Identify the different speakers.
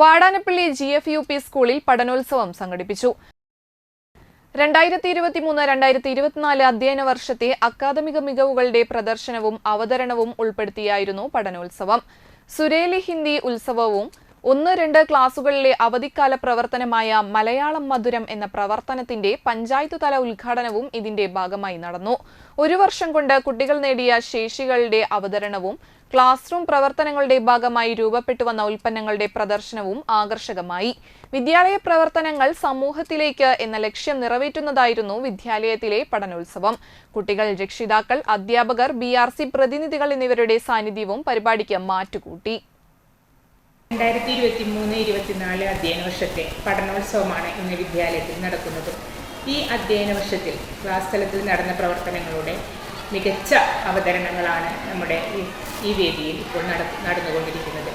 Speaker 1: Vadanappally G F U P സ്കൂളിൽ പഠനോത്സവം സംഘടിപ്പിച്ചു. രണ്ടായിരത്തി ഇരുപത്തിമൂന്ന് രണ്ടായിരത്തി ഇരുപത്തിനാല് അധ്യയന വർഷത്തെ അക്കാദമിക മികവുകളുടെ പ്രദർശനവും അവതരണവും ഉൾപ്പെടുത്തിയായിരുന്നു പഠനോത്സവം. സുരേലി ഹിന്ദി ഉത്സവവും ഒന്ന് രണ്ട് ക്ലാസുകളിലെ അവധിക്കാല പ്രവർത്തനമായ മലയാളം മധുരം എന്ന പ്രവർത്തനത്തിന്റെ പഞ്ചായത്ത് തല ഉദ്ഘാടനവും ഇതിന്റെ ഭാഗമായി നടന്നു. ഒരു വർഷം കൊണ്ട് കുട്ടികൾ നേടിയ ശേഷികളുടെ അവതരണവും ക്ലാസ് റൂം പ്രവർത്തനങ്ങളുടെ ഭാഗമായി രൂപപ്പെട്ടു വന്ന ഉൽപ്പന്നങ്ങളുടെ പ്രദർശനവും ആകർഷകമായി. വിദ്യാലയ പ്രവർത്തനങ്ങൾ സമൂഹത്തിലേക്ക് എന്ന ലക്ഷ്യം നിറവേറ്റുന്നതായിരുന്നു വിദ്യാലയത്തിലെ പഠനോത്സവം. കുട്ടികൾ രക്ഷിതാക്കൾ അധ്യാപകർ ബി പ്രതിനിധികൾ എന്നിവരുടെ സാന്നിധ്യവും പരിപാടിക്ക് മാറ്റുകൂട്ടി.
Speaker 2: രണ്ടായിരത്തി ഇരുപത്തി മൂന്ന് ഇരുപത്തിനാല് അധ്യയന വർഷത്തെ പഠനോത്സവമാണ് ഇന്ന് വിദ്യാലയത്തിൽ നടക്കുന്നത്. ഈ അധ്യയന വർഷത്തിൽ ക്ലാസ് തലത്തിൽ നടന്ന പ്രവർത്തനങ്ങളുടെ മികച്ച അവതരണങ്ങളാണ് നമ്മുടെ ഈ വേദിയിൽ ഇപ്പോൾ നട നടന്നുകൊണ്ടിരിക്കുന്നത്.